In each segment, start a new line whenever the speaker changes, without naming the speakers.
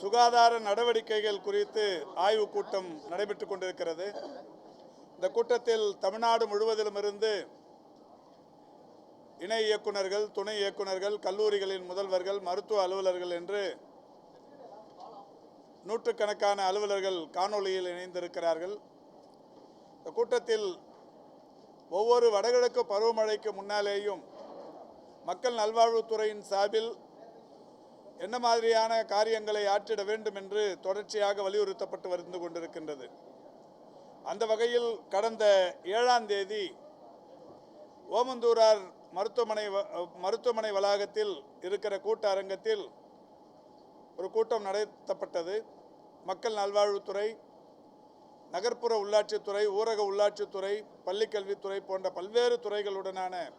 சுகாதார நடவடிக்கைகள் குறித்து ஆய்வுக் கூட்டம் நடைபெற்றுக் கொண்டிருக்கிறது. இந்த கூட்டத்தில் தமிழ்நாடு முழுவதிலுமிருந்து இணை இயக்குனர்கள் துணை இயக்குனர்கள் கல்லூரிகளின் முதல்வர்கள் மருத்துவ அலுவலர்கள் என்று நூற்றுக்கணக்கான அலுவலர்கள் காணொளியில் இணைந்திருக்கிறார்கள். இந்த கூட்டத்தில் ஒவ்வொரு வடகிழக்கு பருவமழைக்கு முன்னாலேயும் மக்கள் நல்வாழ்வுத்துறையின் சார்பில் என்ன மாதிரியான காரியங்களை ஆற்றிட வேண்டும் என்று தொடர்ச்சியாக வலியுறுத்தப்பட்டு வந்து கொண்டிருக்கின்றது. அந்த வகையில் கடந்த ஏழாம் தேதி ஓமந்தூரார் மருத்துவமனை வ- மருத்துவமனை வளாகத்தில் இருக்கிற கூட்ட அரங்கத்தில் ஒரு கூட்டம் நடத்தப்பட்டது. மக்கள் நல்வாழ்வுத்துறை நகர்ப்புற உள்ளாட்சித்துறை ஊரக உள்ளாட்சித்துறை பள்ளிக்கல்வித்துறை போன்ற பல்வேறு துறைகளுடனான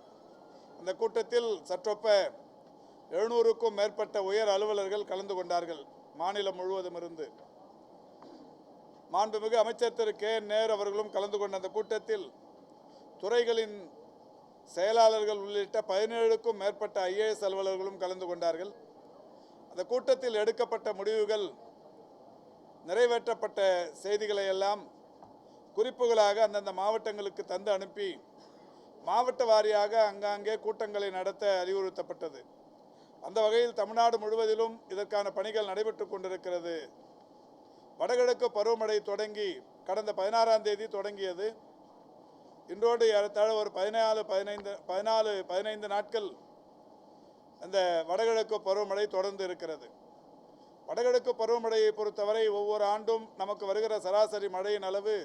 அந்த கூட்டத்தில் சற்றொப்ப எழுநூறுக்கும் மேற்பட்ட உயர் அலுவலர்கள் கலந்து கொண்டார்கள் மாநிலம் முழுவதும் இருந்து மாண்புமிகு அமைச்சர் திரு. கே. நேர் அவர்களும் கலந்து கொண்ட அந்த கூட்டத்தில் துறைகளின் செயலாளர்கள் உள்ளிட்ட பதினேழுக்கும் மேற்பட்ட ஐஏஎஸ் அலுவலர்களும் கலந்து கொண்டார்கள். அந்த கூட்டத்தில் எடுக்கப்பட்ட முடிவுகள் நிறைவேற்றப்பட்ட செய்திகளை எல்லாம் குறிப்புகளாக அந்தந்த மாவட்டங்களுக்கு தந்து அனுப்பி மாவட்ட வாரியாக அங்காங்கே கூட்டங்களை நடத்த அறிவுறுத்தப்பட்டது. அந்த வகையில் தமிழ்நாடு முழுவதிலும் இதற்கான பணிகள் நடைபெற்றுக் கொண்டிருக்கிறது. வடகிழக்கு பருவமழை தொடங்கி கடந்த பதினாறாம் தேதி தொடங்கியது. இன்றோடு ஏறத்தாழ ஒரு பதினாலு பதினைந்து பதினாலு பதினைந்து நாட்கள் அந்த வடகிழக்கு பருவமழை தொடர்ந்து இருக்கிறது. வடகிழக்கு பருவமழையை பொறுத்தவரை ஒவ்வொரு ஆண்டும் நமக்கு வருகிற சராசரி மழையின் அளவு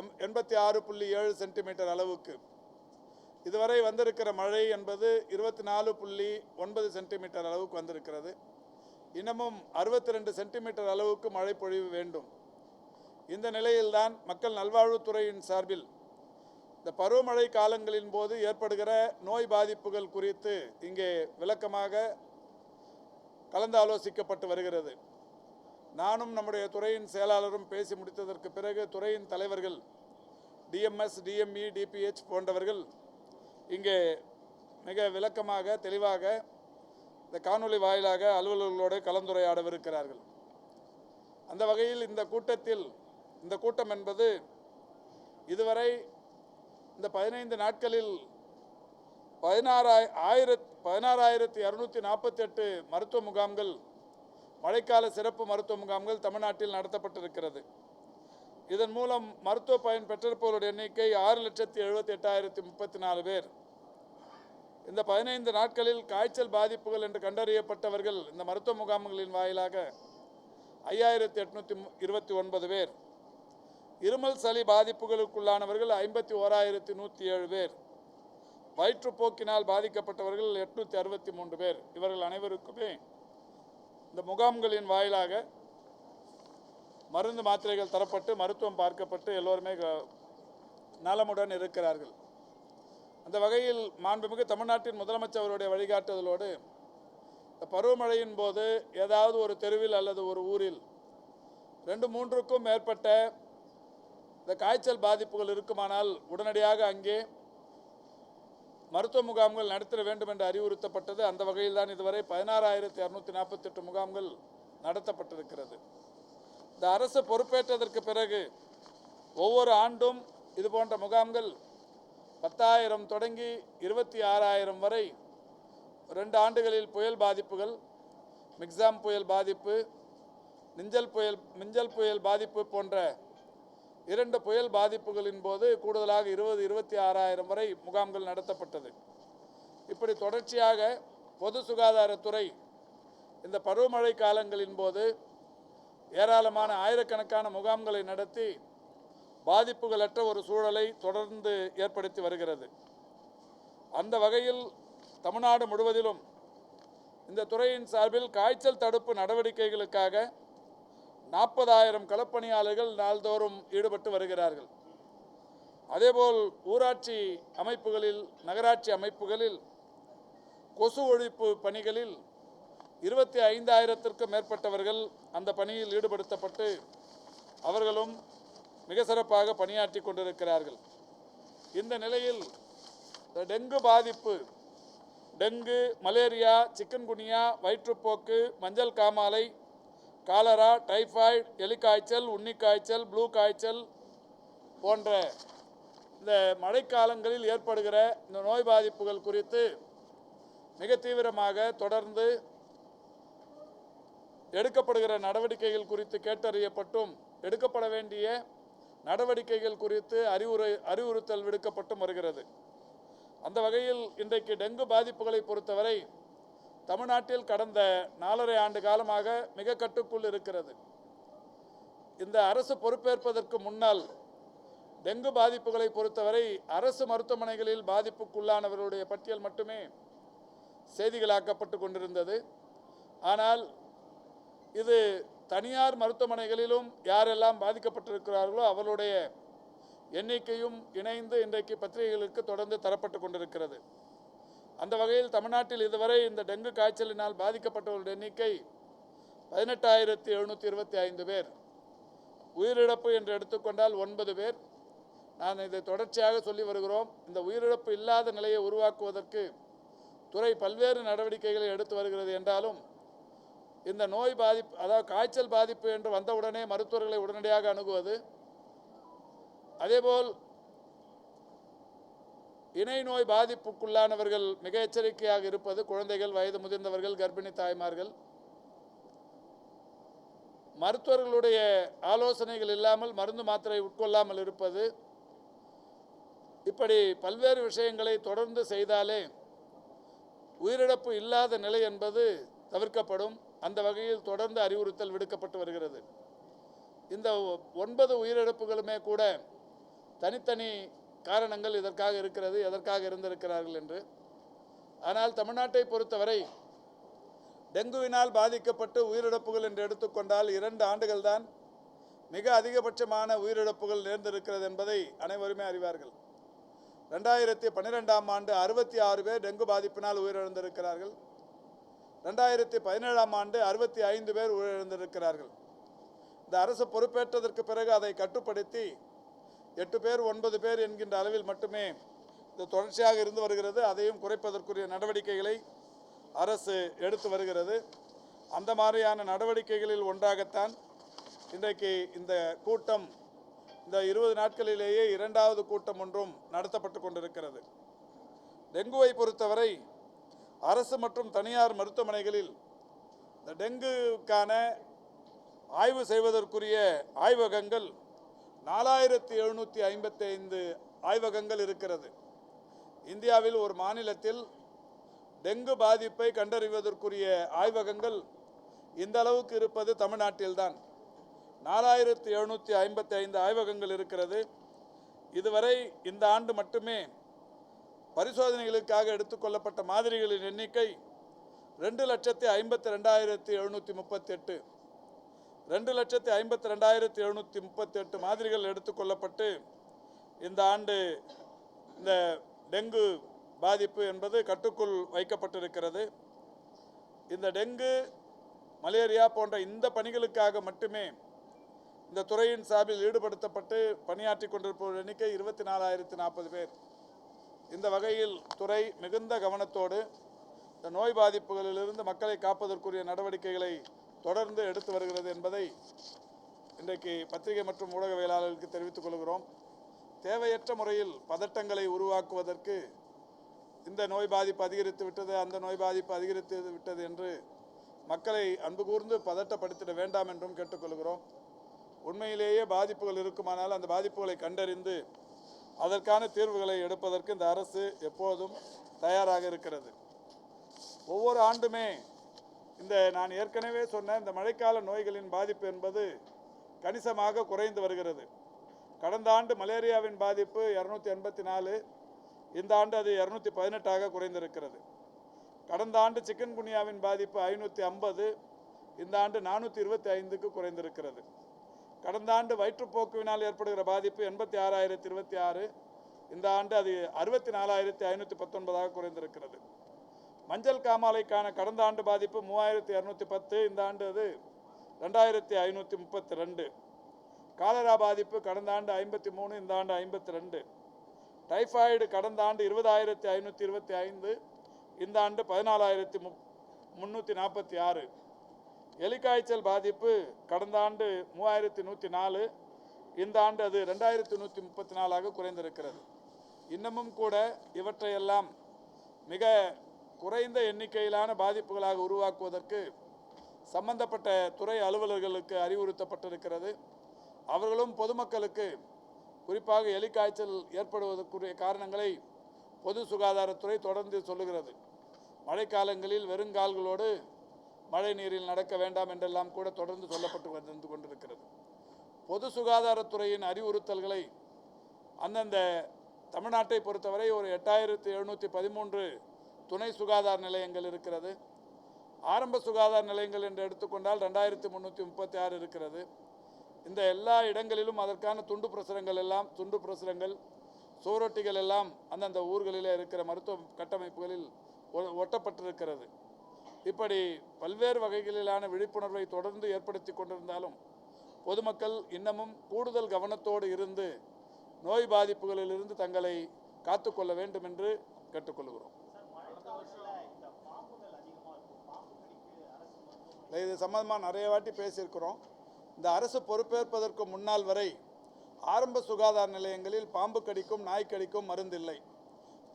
எம் எண்பத்தி ஆறு புள்ளி ஏழு சென்டிமீட்டர் அளவுக்கு. இதுவரை வந்திருக்கிற மழை என்பது இருபத்தி நாலு புள்ளி ஒன்பது சென்டிமீட்டர் அளவுக்கு வந்திருக்கிறது. இன்னமும் அறுபத்தி ரெண்டு சென்டிமீட்டர் அளவுக்கு மழை பொழிவு வேண்டும். இந்த நிலையில்தான் மக்கள் நல்வாழ்வுத்துறையின் சார்பில் இந்த பருவமழை காலங்களின் போது ஏற்படுகிற நோய் பாதிப்புகள் குறித்து இங்கே விளக்கமாக கலந்து ஆலோசிக்கப்பட்டு வருகிறது. நானும் நம்முடைய துறையின் செயலாளரும் பேசி முடித்ததற்கு பிறகு துறையின் தலைவர்கள் டிஎம்எஸ் டிஎம்இ டிபிஹெச் போன்றவர்கள் இங்கே மிக விளக்கமாக தெளிவாக இந்த காணொளி வாயிலாக அலுவலர்களோடு கலந்துரையாடவிருக்கிறார்கள். அந்த வகையில் இந்த கூட்டத்தில் இந்த கூட்டம் என்பது இதுவரை இந்த பதினைந்து நாட்களில் பதினாறாய் ஆயிரத் பதினாறாயிரத்தி இரநூத்தி நாற்பத்தெட்டு மருத்துவ முகாம்கள் மழைக்கால சிறப்பு மருத்துவ முகாம்கள் தமிழ்நாட்டில் நடத்தப்பட்டிருக்கிறது. இதன் மூலம் மருத்துவ பயன் பெற்றிருப்பவருடைய எண்ணிக்கை ஆறு லட்சத்தி எழுபத்தி எட்டாயிரத்தி முப்பத்தி நாலு பேர். இந்த பதினைந்து நாட்களில் காய்ச்சல் பாதிப்புகள் என்று கண்டறியப்பட்டவர்கள் இந்த மருத்துவ முகாம்களின் வாயிலாக ஐயாயிரத்தி எட்நூற்றி இருபத்தி ஒன்பது பேர். இருமல் சளி பாதிப்புகளுக்குள்ளானவர்கள் ஐம்பத்தி ஓராயிரத்தி நூற்றி ஏழு பேர். வயிற்றுப்போக்கினால் பாதிக்கப்பட்டவர்கள் எட்நூற்றி அறுபத்தி மூன்று பேர். இவர்கள் அனைவருக்குமே இந்த முகாம்களின் வாயிலாக மருந்து மாத்திரைகள் தரப்பட்டு மருத்துவம் பார்க்கப்பட்டு எல்லோருமே நலமுடன் இருக்கிறார்கள். அந்த வகையில் மாண்புமிகு தமிழ்நாட்டின் முதலமைச்சர் அவருடைய வழிகாட்டுதலோடு இந்த பருவமழையின் போது ஏதாவது ஒரு தெருவில் அல்லது ஒரு ஊரில் ரெண்டு மூன்றுக்கும் மேற்பட்ட இந்த காய்ச்சல் பாதிப்புகள் இருக்குமானால் உடனடியாக அங்கே மருத்துவ முகாம்கள் நடத்திட வேண்டும் என்று அறிவுறுத்தப்பட்டது. அந்த வகையில் தான் இதுவரை பதினாறாயிரத்தி இரநூத்தி நாற்பத்தெட்டு முகாம்கள் நடத்தப்பட்டிருக்கிறது. இந்த அரசு பொறுப்பேற்றதற்கு பிறகு ஒவ்வொரு ஆண்டும் இது போன்ற முகாம்கள் பத்தாயிரம் தொடங்கி இருபத்தி ஆறாயிரம் வரை ரெண்டு ஆண்டுகளில் புயல் பாதிப்புகள் மிக்ஸாம் புயல் பாதிப்பு நிஞ்சல் புயல் மிஞ்சல் புயல் பாதிப்பு போன்ற இரண்டு புயல் பாதிப்புகளின் போது கூடுதலாக இருபது இருபத்தி ஆறாயிரம் வரை முகாம்கள் நடத்தப்பட்டது. இப்படி தொடர்ச்சியாக பொது சுகாதாரத்துறை இந்த பருவமழை காலங்களின் போது ஏராளமான ஆயிரக்கணக்கான முகாம்களை நடத்தி பாதிப்புகளற்ற ஒரு சூழலை தொடர்ந்து ஏற்படுத்தி வருகிறது. அந்த வகையில் தமிழ்நாடு முழுவதிலும் இந்த துறையின் சார்பில் காய்ச்சல் தடுப்பு நடவடிக்கைகளுக்காக நாற்பதாயிரம் களப்பணியாளர்கள் நாள்தோறும் ஈடுபட்டு வருகிறார்கள். அதேபோல் ஊராட்சி அமைப்புகளில் நகராட்சி அமைப்புகளில் கொசு ஒழிப்பு பணிகளில் இருபத்தி ஐந்தாயிரத்திற்கும் மேற்பட்டவர்கள் அந்த பணியில் ஈடுபடுத்தப்பட்டு அவர்களும் மிக சிறப்பாக பணியாற்றி கொண்டிருக்கிறார்கள். இந்த நிலையில் இந்த டெங்கு பாதிப்பு டெங்கு மலேரியா சிக்கன்குனியா வயிற்றுப்போக்கு மஞ்சள் காமாலை காலரா டைஃபாய்டு எலிக்காய்ச்சல் உன்னிக்காய்ச்சல் ப்ளூ காய்ச்சல் போன்ற இந்த மழைக்காலங்களில் ஏற்படுகிற இந்த நோய் பாதிப்புகள் குறித்து மிக தீவிரமாக தொடர்ந்து எடுக்கப்படுகிற நடவடிக்கைகள் குறித்து கேட்டறியப்பட்டும் எடுக்கப்பட வேண்டிய நடவடிக்கைகள் குறித்து அறிவுரை அறிவுறுத்தல் விடுக்கப்பட்டும் வருகிறது. அந்த வகையில் இன்றைக்கு டெங்கு பாதிப்புகளை பொறுத்தவரை தமிழ்நாட்டில் கடந்த நாலரை ஆண்டு காலமாக மிக கட்டுக்குள் இருக்கிறது. இந்த அரசு பொறுப்பேற்பதற்கு முன்னால் டெங்கு பாதிப்புகளை பொறுத்தவரை அரசு மருத்துவமனைகளில் பாதிப்புக்குள்ளானவர்களுடைய பட்டியல் மட்டுமே செய்திகளாக்கப்பட்டு கொண்டிருந்தது. ஆனால் இது தனியார் மருத்துவமனைகளிலும் யாரெல்லாம் பாதிக்கப்பட்டிருக்கிறார்களோ அவருடைய எண்ணிக்கையும் இணைந்து இன்றைக்கு பத்திரிகைகளுக்கு தொடர்ந்து தரப்பட்டு கொண்டிருக்கிறது. அந்த வகையில் தமிழ்நாட்டில் இதுவரை இந்த டெங்கு காய்ச்சலினால் பாதிக்கப்பட்டவர்களுடைய எண்ணிக்கை பதினெட்டாயிரத்தி எழுநூற்றி இருபத்தி ஐந்து பேர். உயிரிழப்பு என்று எடுத்துக்கொண்டால் ஒன்பது பேர். நான் இதை தொடர்ச்சியாக சொல்லி வருகிறோம். இந்த உயிரிழப்பு இல்லாத நிலையை உருவாக்குவதற்கு துறை பல்வேறு நடவடிக்கைகளை எடுத்து வருகிறது என்றாலும் இந்த நோய் பாதிப்பு அதாவது காய்ச்சல் பாதிப்பு என்று வந்தவுடனே மருத்துவர்களை உடனடியாக அணுகுவது. அதேபோல் இணை நோய் பாதிப்புக்குள்ளானவர்கள் மிக எச்சரிக்கையாக இருப்பது குழந்தைகள் வயது முதிர்ந்தவர்கள் கர்ப்பிணி தாய்மார்கள். மருத்துவர்களுடைய ஆலோசனைகள் இல்லாமல் மருந்து மாத்திரை உட்கொள்ளாமல் இருப்பது. இப்படி பல்வேறு விஷயங்களை தொடர்ந்து செய்தாலே உயிரிழப்பு இல்லாத நிலை என்பது தவிர்க்கப்படும். அந்த வகையில் தொடர்ந்து அறிவுறுத்தல் விடுக்கப்பட்டு வருகிறது. இந்த ஒன்பது உயிரிழப்புகளுமே கூட தனித்தனி காரணங்கள் இதற்காக இருக்கிறது எதற்காக இருந்திருக்கிறார்கள் என்று. ஆனால் தமிழ்நாட்டை பொறுத்தவரை டெங்குவினால் பாதிக்கப்பட்டு உயிரிழப்புகள் என்று எடுத்துக்கொண்டால் இரண்டு ஆண்டுகள் தான் மிக அதிகபட்சமான உயிரிழப்புகள் நேர்ந்திருக்கிறது என்பதை அனைவருமே அறிவார்கள். ரெண்டாயிரத்தி பன்னிரெண்டாம் ஆண்டு அறுபத்தி ஆறு பேர் டெங்கு பாதிப்பினால் உயிரிழந்திருக்கிறார்கள். ரெண்டாயிரத்தி பதினேழாம் ஆண்டு அறுபத்தி ஐந்து பேர் உயிரிழந்திருக்கிறார்கள். இந்த அரசு பொறுப்பேற்றதற்கு பிறகு அதை கட்டுப்படுத்தி எட்டு பேர் ஒன்பது பேர் என்கின்ற அளவில் மட்டுமே இது தொடர்ச்சியாக இருந்து வருகிறது. அதையும் குறைப்பதற்குரிய நடவடிக்கைகளை அரசு எடுத்து வருகிறது. அந்த மாதிரியான நடவடிக்கைகளில் ஒன்றாகத்தான் இன்றைக்கு இந்த கூட்டம் இந்த இருபது நாட்களிலேயே இரண்டாவது கூட்டம் ஒன்றும் நடத்தப்பட்டு கொண்டிருக்கிறது. டெங்குவை பொறுத்தவரை அரசு மற்றும் தனியார் மருத்துவமனைகளில் இந்த டெங்குக்கான ஆய்வு செய்வதற்குரிய ஆய்வகங்கள் நாலாயிரத்தி எழுநூற்றி ஐம்பத்தி ஐந்து ஆய்வகங்கள் இருக்கிறது. இந்தியாவில் ஒரு மாநிலத்தில் டெங்கு பாதிப்பை கண்டறிவதற்குரிய ஆய்வகங்கள் இந்த அளவுக்கு இருப்பது தமிழ்நாட்டில்தான். நாலாயிரத்தி எழுநூற்றி ஐம்பத்தி ஐந்து ஆய்வகங்கள் இருக்கிறது. இதுவரை இந்த ஆண்டு மட்டுமே பரிசோதனைகளுக்காக எடுத்துக்கொள்ளப்பட்ட மாதிரிகளின் எண்ணிக்கை ரெண்டு லட்சத்தி ஐம்பத்தி ரெண்டாயிரத்தி எழுநூற்றி முப்பத்தெட்டு. ரெண்டு லட்சத்தி ஐம்பத்தி ரெண்டாயிரத்தி எழுநூற்றி முப்பத்தெட்டு மாதிரிகள் எடுத்துக்கொள்ளப்பட்டு இந்த ஆண்டு இந்த டெங்கு பாதிப்பு என்பது கட்டுக்குள் வைக்கப்பட்டிருக்கிறது. இந்த டெங்கு மலேரியா போன்ற இந்த பணிகளுக்காக மட்டுமே இந்த துறையின் சார்பில் ஈடுபடுத்தப்பட்டு பணியாற்றி கொண்டிருப்பவர் எண்ணிக்கை இருபத்தி நாலாயிரத்தி நாற்பது பேர். வகையில் துறை மிகுந்த கவனத்தோடு இந்த நோய் பாதிப்புகளிலிருந்து மக்களை காப்பதற்குரிய நடவடிக்கைகளை தொடர்ந்து எடுத்து வருகிறது என்பதை இன்றைக்கு பத்திரிகை மற்றும் ஊடகவியலாளர்களுக்கு தெரிவித்துக் கொள்கிறோம். தேவையற்ற முறையில் பதட்டங்களை உருவாக்குவதற்கு இந்த நோய் பாதிப்பு அதிகரித்து விட்டது அந்த நோய் பாதிப்பு அதிகரித்து விட்டது என்று மக்களை அன்பு கூர்ந்து பதட்டப்படுத்திட வேண்டாம் என்றும் கேட்டுக்கொள்கிறோம். உண்மையிலேயே பாதிப்புகள் இருக்குமானால் அந்த பாதிப்புகளை கண்டறிந்து அதற்கான தீர்வுகளை எடுப்பதற்கு இந்த அரசு எப்போதும் தயாராக இருக்கிறது. ஒவ்வொரு ஆண்டுமே இந்த நான் ஏற்கனவே சொன்ன இந்த மழைக்கால நோய்களின் பாதிப்பு என்பது கணிசமாக குறைந்து வருகிறது. கடந்த ஆண்டு மலேரியாவின் பாதிப்பு இரநூத்தி எண்பத்தி நாலு இந்த ஆண்டு அது இரநூத்தி பதினெட்டாக குறைந்திருக்கிறது. கடந்த ஆண்டு சிக்கன் குனியாவின் பாதிப்பு ஐநூற்றி ஐம்பது இந்த ஆண்டு நானூற்றி இருபத்தி ஐந்துக்கு குறைந்திருக்கிறது. கடந்த ஆண்டு வயிற்றுப்போக்குவினால் ஏற்படுகிற பாதிப்பு எண்பத்தி ஆறாயிரத்தி இருபத்தி ஆறு. இந்த ஆண்டு அது அறுபத்தி நாலாயிரத்தி ஐநூற்றி பத்தொன்பதாக குறைந்திருக்கிறது. மஞ்சள் காமாலைக்கான கடந்த ஆண்டு பாதிப்பு மூவாயிரத்தி இரநூத்தி பத்து. இந்த ஆண்டு அது ரெண்டாயிரத்தி ஐநூற்றி முப்பத்தி ரெண்டு. காலரா பாதிப்பு கடந்த ஆண்டு ஐம்பத்தி மூணு இந்த ஆண்டு ஐம்பத்தி ரெண்டு. டைஃபாய்டு கடந்த ஆண்டு இருபதாயிரத்தி ஐநூற்றி இருபத்தி ஐந்து. இந்த ஆண்டு பதினாலாயிரத்தி முப் முந்நூற்றி நாற்பத்தி ஆறு. எலிக்காய்ச்சல் பாதிப்பு கடந்த ஆண்டு மூவாயிரத்தி நூற்றி நாலு இந்த ஆண்டு அது ரெண்டாயிரத்தி நூற்றி முப்பத்தி நாலாக குறைந்திருக்கிறது. இன்னமும் கூட இவற்றையெல்லாம் மிக குறைந்த எண்ணிக்கையிலான பாதிப்புகளாக உருவாக்குவதற்கு சம்பந்தப்பட்ட துறை அலுவலர்களுக்கு அறிவுறுத்தப்பட்டிருக்கிறது. அவர்களும் பொதுமக்களுக்கு குறிப்பாக எலிக்காய்ச்சல் ஏற்படுவதற்குரிய காரணங்களை பொது சுகாதாரத்துறை தொடர்ந்து சொல்லுகிறது. மழைக்காலங்களில் வெறுங்கால்களோடு மழை நீரில் நடக்க வேண்டாம் என்றெல்லாம் கூட தொடர்ந்து சொல்லப்பட்டு வந்து கொண்டிருக்கிறது. பொது சுகாதாரத்துறையின் அறிவுறுத்தல்களை அந்தந்த தமிழ்நாட்டை பொறுத்தவரை ஒரு எட்டாயிரத்தி எழுநூற்றி பதிமூன்று துணை சுகாதார நிலையங்கள் இருக்கிறது. ஆரம்ப சுகாதார நிலையங்கள் என்று எடுத்துக்கொண்டால் ரெண்டாயிரத்தி முந்நூற்றி முப்பத்தி ஆறு இருக்கிறது. இந்த எல்லா இடங்களிலும் அதற்கான துண்டு பிரசுரங்கள் எல்லாம் துண்டு பிரசுரங்கள் சுவரொட்டிகள் எல்லாம் அந்தந்த ஊர்களிலே இருக்கிற மருத்துவ கட்டமைப்புகளில் ஒ- ஒட்டப்பட்டிருக்கிறது. இப்படி பல்வேறு வகைகளிலான விழிப்புணர்வை தொடர்ந்து ஏற்படுத்தி கொண்டிருந்தாலும் பொதுமக்கள் இன்னமும் கூடுதல் கவனத்தோடு இருந்து நோய் பாதிப்புகளிலிருந்து தங்களை காத்துக்கொள்ள வேண்டும் என்று கேட்டுக்கொள்கிறோம். இது சம்பந்தமாக நிறைய வாட்டி பேசியிருக்கிறோம். இந்த அரசு பொறுப்பேற்பதற்கு முன்னால் வரை ஆரம்ப சுகாதார நிலையங்களில் பாம்பு கடிக்கும் நாய் கடிக்கும் மருந்தில்லை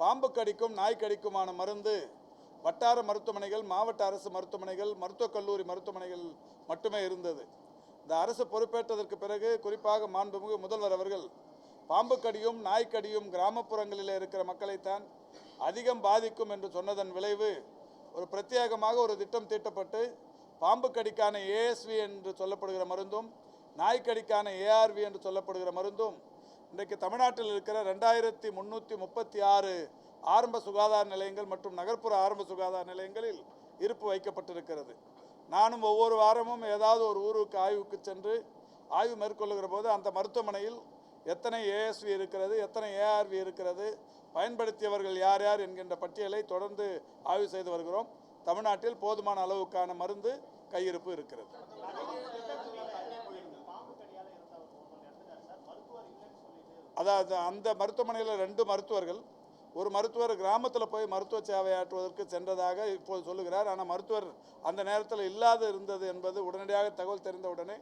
பாம்பு கடிக்கும் நாய் கடிக்குமான மருந்து வட்டார மருத்துவமனைகள் மாவட்ட அரசு மருத்துவமனைகள் மருத்துவக் கல்லூரி மருத்துவமனைகள் மட்டுமே இருந்தது. இந்த அரசு பொறுப்பேற்றதற்கு பிறகு குறிப்பாக மாண்புமிகு முதல்வர் அவர்கள் பாம்புக்கடியும் நாய்க்கடியும் கிராமப்புறங்களில் இருக்கிற மக்களைத்தான் அதிகம் பாதிக்கும் என்று சொன்னதன் விளைவு ஒரு பிரத்யேகமாக ஒரு திட்டம் தீட்டப்பட்டு பாம்புக்கடிக்கான ஏஎஸ்வி என்று சொல்லப்படுகிற மருந்தும் நாய்க்கடிக்கான ஏஆர்வி என்று சொல்லப்படுகிற மருந்தும் இன்றைக்கு தமிழ்நாட்டில் இருக்கிற ரெண்டாயிரத்தி முந்நூற்றி முப்பத்தி ஆறு ஆரம்ப சுகாதார நிலையங்கள் மற்றும் நகர்ப்புற ஆரம்ப சுகாதார நிலையங்களில் இருப்பு வைக்கப்பட்டிருக்கிறது. நானும் ஒவ்வொரு வாரமும் ஏதாவது ஒரு ஊருக்கு ஆய்வுக்கு சென்று ஆய்வு மேற்கொள்ளுகிற போது அந்த மருத்துவமனையில் எத்தனை ஏஎஸ்வி இருக்கிறது எத்தனை ஏஆர்வி இருக்கிறது பயன்படுத்தியவர்கள் யார் யார் என்கின்ற பட்டியலை தொடர்ந்து ஆய்வு செய்து வருகிறோம். தமிழ்நாட்டில் போதுமான அளவுக்கான மருந்து கையிருப்பு இருக்கிறது. அதாவது அந்த மருத்துவமனையில் ரெண்டு மருத்துவர்கள் ஒரு மருத்துவர் கிராமத்தில் போய் மருத்துவ சேவையாற்றுவதற்கு சென்றதாக இப்போது சொல்லுகிறார். ஆனால் மருத்துவர் அந்த நேரத்தில் இல்லாது இருந்தது என்பது உடனடியாக தகவல் தெரிந்தவுடனே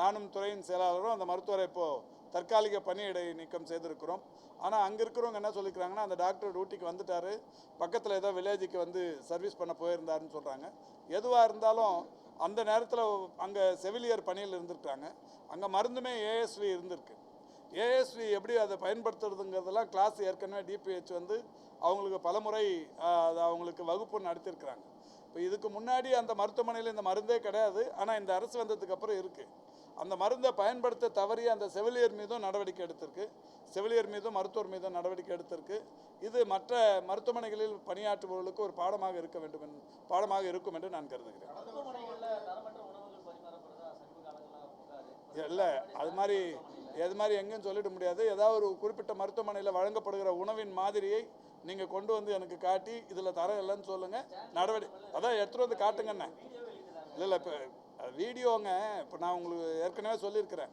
நானும் துறையின் செயலாளரும் அந்த மருத்துவரை இப்போது தற்காலிக பணியிடை நீக்கம் செய்திருக்கிறோம். ஆனால் அங்கே இருக்கிறவங்க என்ன சொல்லிக்கிறாங்கன்னா அந்த டாக்டர் டியூட்டிக்கு வந்துட்டாரு. பக்கத்தில் ஏதோ வில்லேஜுக்கு வந்து சர்வீஸ் பண்ண போயிருந்தாருன்னு சொல்கிறாங்க எதுவாக இருந்தாலும் அந்த நேரத்தில் அங்கே செவிலியர் பணியில் இருந்திருக்காங்க அங்கே மருந்துமே ஏஎஸ்வி இருந்திருக்கு. ஏஎஸ்வி எப்படி அதை பயன்படுத்துறதுங்கிறதெல்லாம் கிளாஸ் ஏற்கனவே டிபிஹெச் வந்து அவங்களுக்கு பலமுறை அது அவங்களுக்கு வகுப்பு நடத்தியிருக்கிறாங்க. இப்போ இதுக்கு முன்னாடி அந்த மருத்துவமனையில் இந்த மருந்தே கிடையாது. ஆனால் இந்த அரசு வந்ததுக்கு அப்புறம் இருக்குது அந்த மருந்தை பயன்படுத்த தவறிய அந்த செவிலியர் மீதும் நடவடிக்கை எடுத்திருக்கு. செவிலியர் மீதும் மருத்துவர் மீதும் நடவடிக்கை எடுத்திருக்கு. இது மற்ற மருத்துவமனைகளில் பணியாற்றுபவர்களுக்கு ஒரு பாடமாக இருக்க வேண்டும் என்று பாடமாக இருக்கும் என்று நான் கருதுகிறேன். இல்லை அது மாதிரி எது மாதிரி எங்கேயும் சொல்லிட முடியாது. ஏதாவது ஒரு குறிப்பிட்ட மருத்துவமனையில் வழங்கப்படுகிற உணவின் மாதிரியை நீங்கள் கொண்டு வந்து எனக்கு காட்டி இதில் தரம் இல்லைன்னு சொல்லுங்கள் நடவடிக்கை அதான் எடுத்துகிட்டு வந்து காட்டுங்கண்ணே. இல்லை இல்லை இப்போ வீடியோங்க இப்போ நான் உங்களுக்கு ஏற்கனவே சொல்லியிருக்கிறேன்.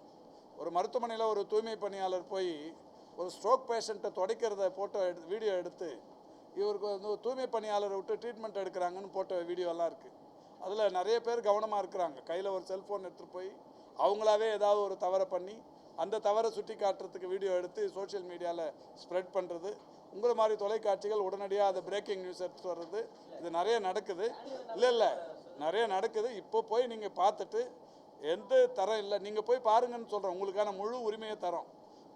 ஒரு மருத்துவமனையில் ஒரு தூய்மை பணியாளர் போய் ஒரு ஸ்ட்ரோக் பேஷண்ட்டை துடைக்கிறத ஃபோட்டோ எடு வீடியோ எடுத்து இவருக்கு வந்து ஒரு தூய்மை பணியாளரை விட்டு ட்ரீட்மெண்ட் எடுக்கிறாங்கன்னு போட்ட வீடியோலாம் இருக்குது அதில் நிறைய பேர் கவனமாக இருக்கிறாங்க. கையில் ஒரு செல்ஃபோன் எடுத்துகிட்டு போய் அவங்களாவே ஏதாவது ஒரு தவறை பண்ணி அந்த தவறை சுட்டி காட்டுறதுக்கு வீடியோ எடுத்து சோஷியல் மீடியாவில் ஸ்ப்ரெட் பண்ணுறது உங்களை மாதிரி தொலைக்காட்சிகள் உடனடியாக அதை பிரேக்கிங் நியூஸ் எடுத்து வர்றது. இது நிறைய நடக்குது. இல்லை இல்லை. நிறைய நடக்குது. இப்போ போய் நீங்கள் பார்த்துட்டு எந்த தரம் இல்லை. நீங்கள் போய் பாருங்கன்னு சொல்கிறோம் உங்களுக்கான முழு உரிமையை தரோம்.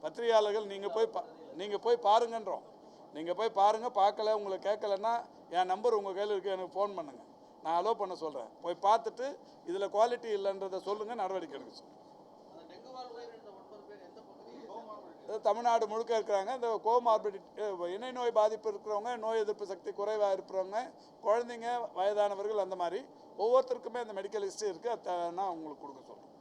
பத்திரிகையாளர்கள் நீங்கள் போய் பா நீங்கள் போய் பாருங்கன்றோம். நீங்கள் போய் பாருங்கள் பார்க்கல உங்களை கேட்கலன்னா என் நம்பர் உங்கள் கையில் இருக்குது எனக்கு ஃபோன் பண்ணுங்கள் நான் அலோவ் பண்ண சொல்கிறேன் போய் பார்த்துட்டு இதில் குவாலிட்டி இல்லைன்றதை சொல்லுங்கள் நடவடிக்கை எடுக்க சொல்லுங்கள் தமிழ்நாடு முழுக்க இருக்கிறாங்க. இந்த கோமார்பிடிட்டி இணை நோய் பாதிப்பு இருக்கிறவங்க நோய் எதிர்ப்பு சக்தி குறைவாக இருக்கிறவங்க குழந்தைங்க வயதானவர்கள் அந்த மாதிரி ஒவ்வொருத்தருக்குமே அந்த மெடிக்கல் ஹிஸ்ட்ரி இருக்குது அதை நான் உங்களுக்கு கொடுக்க சொல்கிறேன்